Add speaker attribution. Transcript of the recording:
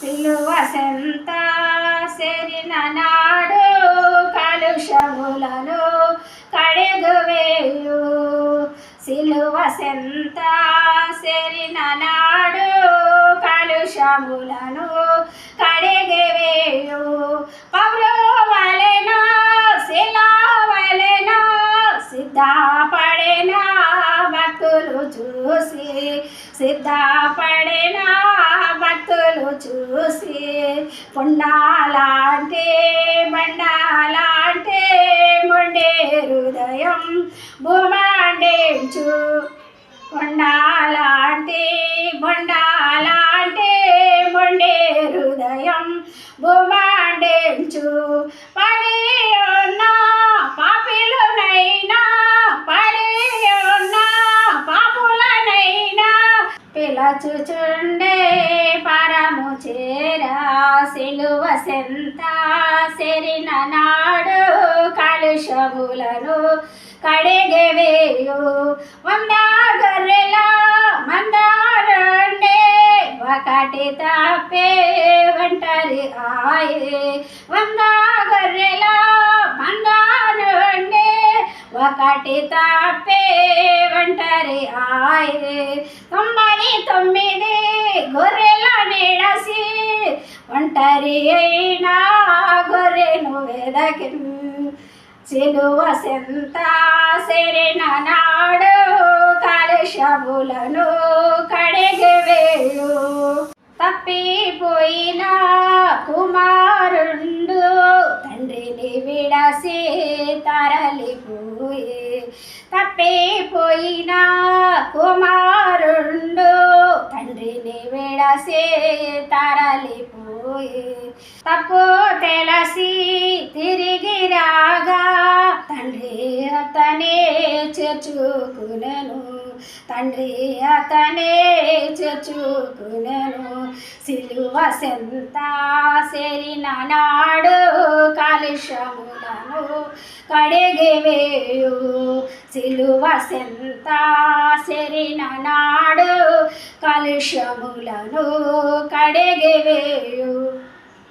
Speaker 1: సిలువ సెంత సెరిన నాడు కలుషములను కడుగువేయు. సిలువ సెంత సెరిన నాడు కలుషములను కడిగివేయు. పౌరవ పుండాలాంటి బండాలాంటి మొండే హృదయం భూమాండేంచు కొండాలాంటి బొండాలాంటి మొండే హృదయం భూమాండేంచు పని పిలచుచుండే పరము చేరా సిలువ సెంత సెరిన నాడు కలుషములను కడిగవేయు వంద గొర్రెల మందారండే ఒకటి తప్పే ఒంటరి ఆయే. వంద గొర్రెల మందా ఒకటి తప్పే ఒంటరి ఆయే తొంభై తొమ్మిది గొర్రెల నిడసి ఒంటరి అయినా గొర్రెను వెదకి సిలువ సెంత సెరిన నాడు కలుషములను కడిగివేయు తప్పిపోయిన కుమార్ తప్పే పోయినా కుమారుండు. తండ్రిని విడసే తరలిపోయి. తప్పు తెలసి తిరిగి రాగా తండ్రి అతనే చేర్చుకునను. తండ్రి అతనే చేర్చుకునను. సిలువ సెంత సెరిన నాడు కాలుష్యములను కడిగివేయు సిలువ సెంత సెరిన నాడు కలుషములను కడిగివేయు